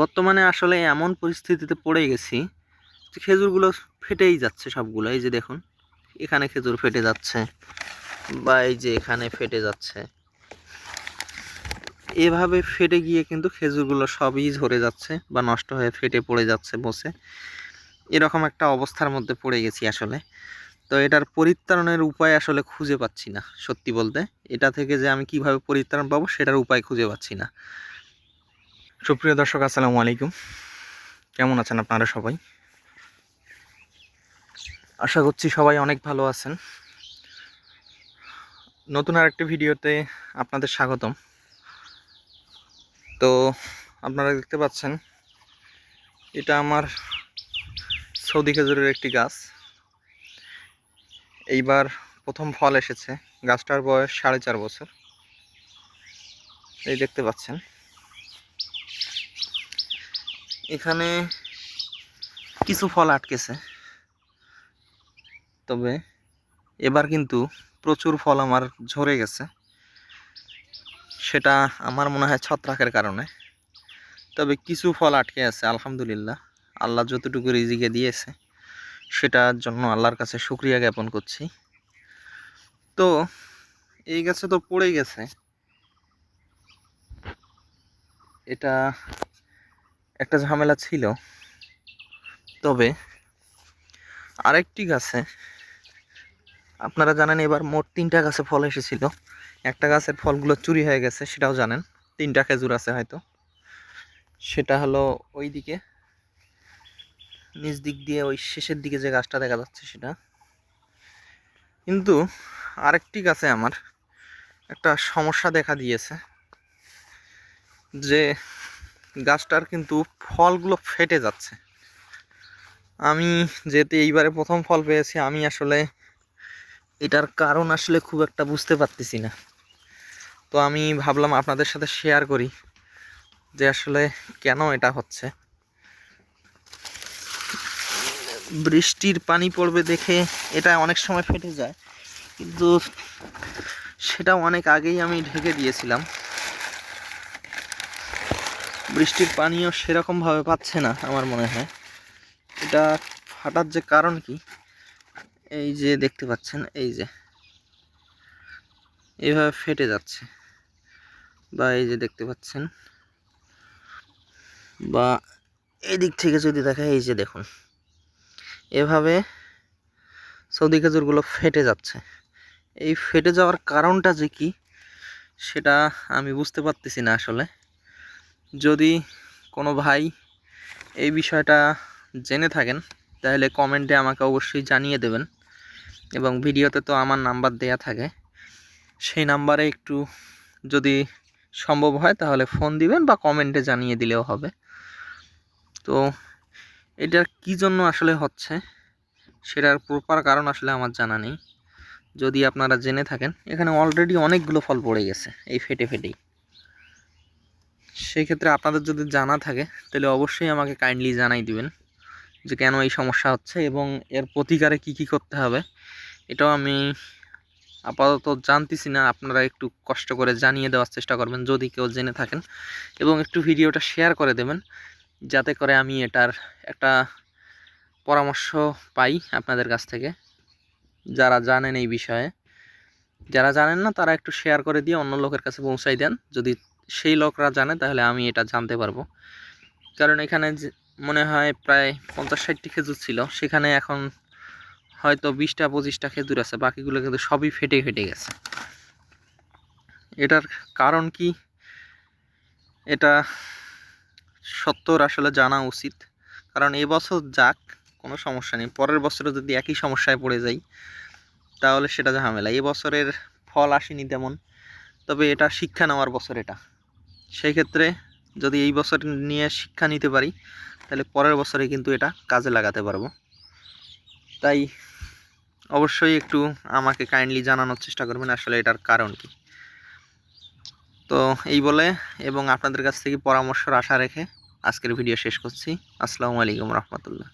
বর্তমানে আসলে এমন পরিস্থিতিতে পড়ে গেছি যে খেজুরগুলো ফেটেই যাচ্ছে সবগুলো, এই যে দেখুন, এখানে খেজুর ফেটে যাচ্ছে বা এই যে এখানে ফেটে যাচ্ছে। এভাবে ফেটে গিয়ে কিন্তু খেজুরগুলো সবই ঝরে যাচ্ছে বা নষ্ট হয়ে ফেটে পড়ে যাচ্ছে বসে। এরকম একটা অবস্থার মধ্যে পড়ে গেছি আসলে। তো এটার পরিত্রাণের উপায় আসলে খুঁজে পাচ্ছি না, সত্যি বলতে। এটা থেকে যে আমি কীভাবে পরিত্রাণ পাবো, সেটার উপায় খুঁজে পাচ্ছি না। সুপ্রিয় দর্শক, আসসালামু আলাইকুম। কেমন আছেন আপনারা সবাই? আশা করছি সবাই অনেক ভালো আছেন। নতুন আর একটি ভিডিওতে আপনাদের স্বাগতম। তো আপনারা দেখতে পাচ্ছেন, এটা আমার সৌদি খেজুরের একটি গাছ। এইবার প্রথম ফল এসেছে, গাছটার বয়স সাড়ে চার বছর। এই দেখতে পাচ্ছেন। এখানে কিছু ফল আটকেছে। তবে এবার কিন্তু প্রচুর ফল আমার ঝরে গেছে। সেটা আমার মনে হয় ছত্রাকের কারণে। তবে কিছু ফল আটকে আছে, আলহামদুলিল্লাহ। আল্লাহ যতটুকু রিজিকে দিয়েছে, সেটার জন্য আল্লাহর কাছে শুক্রিয়া জ্ঞাপন করছি। তো, এই গাছে তো পড়ে গেছে। এটা একটা ঝামেলা ছিল। তবে আরেকটি গাছে, আপনারা জানেন এবার মোট তিনটা গাছে ফল এসেছিল। একটা গাছের ফলগুলো চুরি হয়ে গেছে, সেটাও জানেন। তিনটা খেজুর আছে হয়তো। সেটা হলো ওই দিকে নিচ দিক দিয়ে ওই শেষের দিকে যে গাছটা দেখা যাচ্ছে সেটা। কিন্তু আরেকটি গাছে আমার একটা সমস্যা দেখা দিয়েছে। যে গাছটার কিন্তু ফলগুলো ফেটে যাচ্ছে। আমি যেহেতু এইবারে প্রথম ফল পেয়েছি, আমি আসলে এটার কারণ আসলে খুব একটা বুঝতে পারতেছি না। তো আমি ভাবলাম আপনাদের সাথে শেয়ার করি যে আসলে কেন এটা হচ্ছে। বৃষ্টির পানি পড়বে দেখে এটা অনেক সময় ফেটে যায়, কিন্তু সেটা অনেক আগেই আমি ঢেকে দিয়েছিলাম। বৃষ্টির পানিও সেরকমভাবে পাচ্ছে না, আমার মনে হয়। এটা ফাটার যে কারণ কি? এই যে দেখতে পাচ্ছেন, এই যে। এইভাবে ফেটে যাচ্ছে। বা এই যে দেখতে পাচ্ছেন। বা এই দিক থেকে যদি দেখা এই যে দেখুন। এভাবে সৌদি খেজুরগুলো ফেটে যাচ্ছে। এই ফেটে যাওয়ার কারণটা যে কি, সেটা আমি বুঝতে পারতেছি না আসলে। যদি কোনো ভাই এই বিষয়টা জেনে থাকেন, তাহলে কমেন্টে আমাকে অবশ্যই জানিয়ে দেবেন। এবং ভিডিওতে তো আমার নাম্বার দেয়া থাকে। সেই নাম্বারে একটু যদি সম্ভব হয়, তাহলে ফোন দিবেন বা কমেন্টে জানিয়ে দিলেও হবে। তো এটা কী জন্য আসলে হচ্ছে, সেটার প্রপার কারণ আসলে আমার জানা নেই। যদি আপনারা জেনে থাকেন, এখানে অলরেডি অনেকগুলো ফল পড়ে গেছে, এই ফেটে ফেটেই। সেই ক্ষেত্রে আপনাদের যদি জানা থাকে, তাহলে অবশ্যই আমাকে কাইন্ডলি জানাই দিবেন যে কেন এই সমস্যা হচ্ছে এবং এর প্রতিকারে কি কি করতে হবে। এটাও আমি আপাতত জানতেছি না, আপনারা একটু কষ্ট করে জানিয়ে দেওয়ার চেষ্টা করবেন যদি কেউ জেনে থাকেন এবং একটু ভিডিওটা শেয়ার করে দেবেন যাতে করে আমি এটার একটা পরামর্শ পাই আপনাদের কাছ থেকে। যারা জানেন এই বিষয়ে, যারা জানেন না তারা একটু শেয়ার করে দিয়ে অন্য লোকের কাছে পৌঁছাই দেন। যদি সেই লোকরা জানে, তাহলে আমি এটা জানতে পারব। কারণ এখানে মনে হয় প্রায় পঞ্চাশ ষাটটি খেজুর ছিল। সেখানে এখন হয়তো বিশটা, পঁচিশটা খেজুর আছে। বাকিগুলো কিন্তু সবই ফেটে ফেটে গেছে। এটার কারণ কি? এটা সত্তর আসলে জানা উচিত। কারণ এবছর যাক, কোনো সমস্যা নেই। পরের বছরে যদি একই সমস্যায় পড়ে যাই, তাহলে সেটা ঝামেলা। এবছরের ফল আসেনি তেমন। তবে এটা শিক্ষা নেওয়ার বছর এটা। সেই ক্ষেত্রে যদি এই বছর নিয়ে শিক্ষা নিতে পারি, তাহলে পরের বছরে কিন্তু এটা কাজে লাগাতে পারব। তাই অবশ্যই একটু আমাকে কাইন্ডলি জানানোর চেষ্টা করবেন আসলে এটার কারণ কি। তো এই বলে, এবং আপনাদের কাছ থেকে পরামর্শের আশা রেখে আজকের ভিডিও শেষ করছি। আসসালামু আলাইকুম রহমতুল্লাহ।